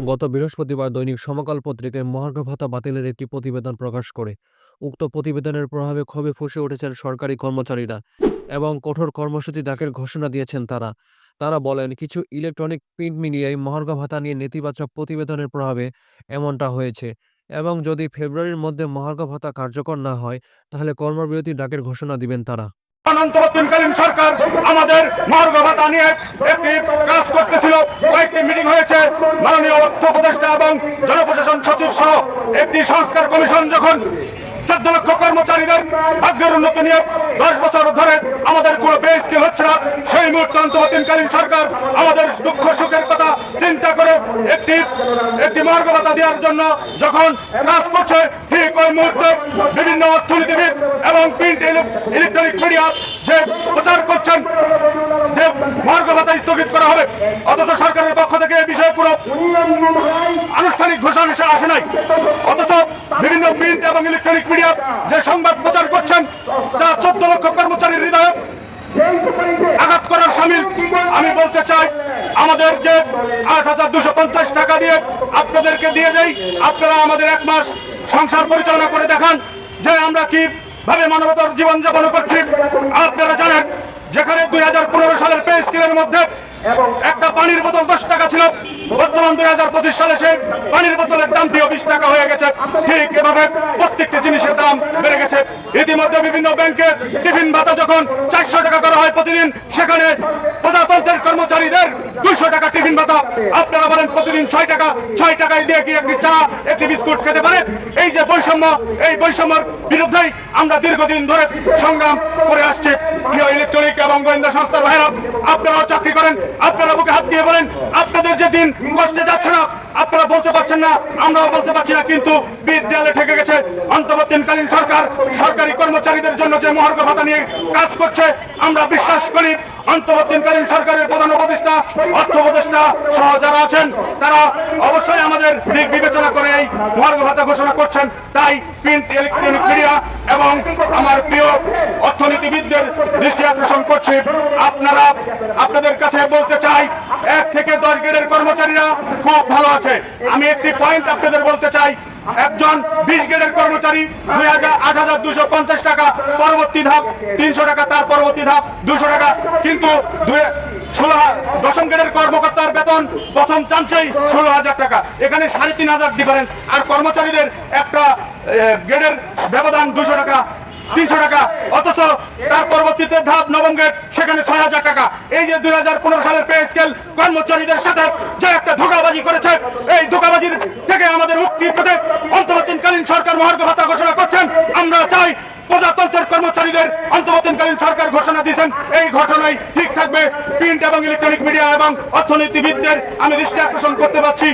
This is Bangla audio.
গত বৃহস্পতিবার দৈনিক সমকাল পত্রিকায় মহার্ঘ ভাতা বাতিলের একটি প্রতিবেদন প্রকাশ করে। উক্ত প্রতিবেদনের প্রভাবে ক্ষোভে ফুসে উঠেছেন সরকারি কর্মচারীরা এবং কঠোর কর্মসূচি দাখিল ঘোষণা দিয়েছেন তারা। তারা বলেন, কিছু ইলেকট্রনিক প্রিন্ট মিডিয়ায় মহার্ঘ ভাতা নিয়ে নেতিবাচক প্রতিবেদনের প্রভাবে এমনটা হয়েছে এবং যদি ফেব্রুয়ারির মধ্যে মহার্ঘ ভাতা কার্যকর না হয়, তাহলে কর্মবিরতি ডাকের ঘোষণা দিবেন তারা। অনন্তবর্তীকালীন সরকার আমাদের ভাতা নিয়ে একটি কাজ করতেছিল। কয়েকটি মিটিং হয়েছে। মাননীয় অর্থ এবং জনপ্রশাসন সচিব একটি সংস্কার কমিশন যখন চোদ্দ লক্ষ কর্মচারীদের ভাগ্যের উন্নতি দশ বছর ধরে আমাদের কোনো পে হচ্ছে সেই মুহূর্তে অন্তর্বর্তীকালীন সরকার আমাদের দুঃখ সুখের কথা চিন্তা করে একটি একটি মার্গ ভাতা দেওয়ার জন্য যখন কাজ করছে ওই মুহূর্তে বিভিন্ন অর্থনীতিবিদ এবং প্রিন্ট ইলেকট্রনিক মিডিয়া যে প্রচার করছেন, যে মার্গ ভাতা স্থগিত করা হবে, অথচ সরকারের পক্ষ থেকে এই বিষয়ে পুরো আনুষ্ঠানিক ঘোষণা আসে নাই। অথচ বিভিন্ন প্রিন্ট এবং ইলেকট্রনিক মিডিয়া যে সংবাদ প্রচার করছেন, যা চোদ্দ লক্ষ কর্মচারীর হৃদয়ে আঘাত করার সামিল, আমি বলতে চাই, আমাদের যে আট হাজার দুশো পঞ্চাশ টাকা দিয়ে আপনাদেরকে দিয়ে দেই, আপনারা আমাদের এক মাস সংসার পরিচালনা করে দেখান যে আমরা কি ভাবে মানবতার জীবনযাপন করছি। আপনারা জানেন, যেখানে দুই হাজার পনেরো সালের পে স্কেলের মধ্যে একটা পানির বোতল দশ টাকা ছিল। বর্তমান দুই হাজার পঁচিশ সালে সেই পানির বোতলের দামটিও বিশ টাকা হয়ে গেছে। ঠিক এভাবে প্রত্যেকটি জিনিসের দাম বেড়ে গেছে। ইতিমধ্যে বিভিন্ন ব্যাংকে টিফিন ভাতা যখন চারশো টাকা করা হয় প্রতিদিন, সেখানে প্রজাতন্ত্রের কর্মচারীদের দুইশো টাকা টিফিন ভাতা। আপনারা বলেন প্রতিদিন ছয় টাকা, ছয় টাকায় দিয়ে কি একটি চা, একটি বিস্কুট খেতে পারে? এই যে বৈষম্য, এই বৈষম্যের বিরুদ্ধেই আমরা দীর্ঘদিন ধরে সংগ্রাম করে আসছি। ইলেকট্রনিক এবং গোয়েন্দা সংস্থার ভাইরা আপনারাও চাকরি করেন আপনারা বুকে হাত দিয়ে বলেন, আপনাদের যে দিন কষ্টে যাচ্ছে না, আপনারা বলতে পারছেন না, আমরাও বলতে পারছি না, কিন্তু বিদ্যালয়ে ঠেকে গেছে অন্তর্বর্তীকালীন সরকার, সরকারি কর্মচারীদের জন্য যে মহার্ঘ ভাতা নিয়ে কাজ করছে, আমরা বিশ্বাস করি অন্তর্বর্তীকালীন সরকারের প্রধান উপদেষ্টা, অর্থ উপদেষ্টা সহ যারা আছেন, তারা অবশ্যই আমাদের দিক বিবেচনা করে এই মহার্ঘ ভাতা ঘোষণা করছেন। তাই প্রিন্ট ইলেকট্রনিক মিডিয়া এবং আমার প্রিয় অর্থনীতিবিদদের দৃষ্টি আকর্ষণ করছি। আপনারা, আপনাদের কাছে বলতে চাই, এক থেকে দশ গ্রেডের কর্মচারীরা খুব ভালো আছে। আমি একটি পয়েন্ট আপনাদের বলতে চাই, একজন বিশ গ্রেডের কর্মচারী দুই হাজার, আট হাজার দুশো পঞ্চাশ টাকা পরবর্তী ধাপ, তিনশো টাকা তার পরবর্তী ধাপ, দুশো টাকা। কিন্তু ষোলো দশম গ্রেডের কর্মকর্তার বেতন প্রথম চান্সেই ষোলো হাজার টাকা। এখানে সাড়ে তিন হাজার ডিফারেন্স আর কর্মচারীদের একটা গ্রেডের ব্যবধান দুশো টাকা, তিনশো টাকা, অথচ তার পরবর্তীতে ধাপ নবম সেখানে ছয় হাজার টাকা। এই যে দুই হাজার পনেরো সালের পে স্কেল কর্মচারীদের সাথে যে একটা ধোকাবাজি করেছে, এই ধোকাবাজির থেকে আমাদের মুক্তি পেতে অন্তর্বর্তীকালীন সরকার মহার্ঘ ভাতা ঘোষণা করছেন। আমরা চাই প্রজাতন্ত্রের কর্মচারীদের অন্তর্বর্তীকালীন সরকার ঘোষণা দিয়েছেন। এই ঘটনায় ঠিক থাকবে। প্রিন্ট এবং ইলেকট্রনিক মিডিয়া এবং অর্থনীতিবিদদের আমি দৃষ্টি আকর্ষণ করতে পারছি।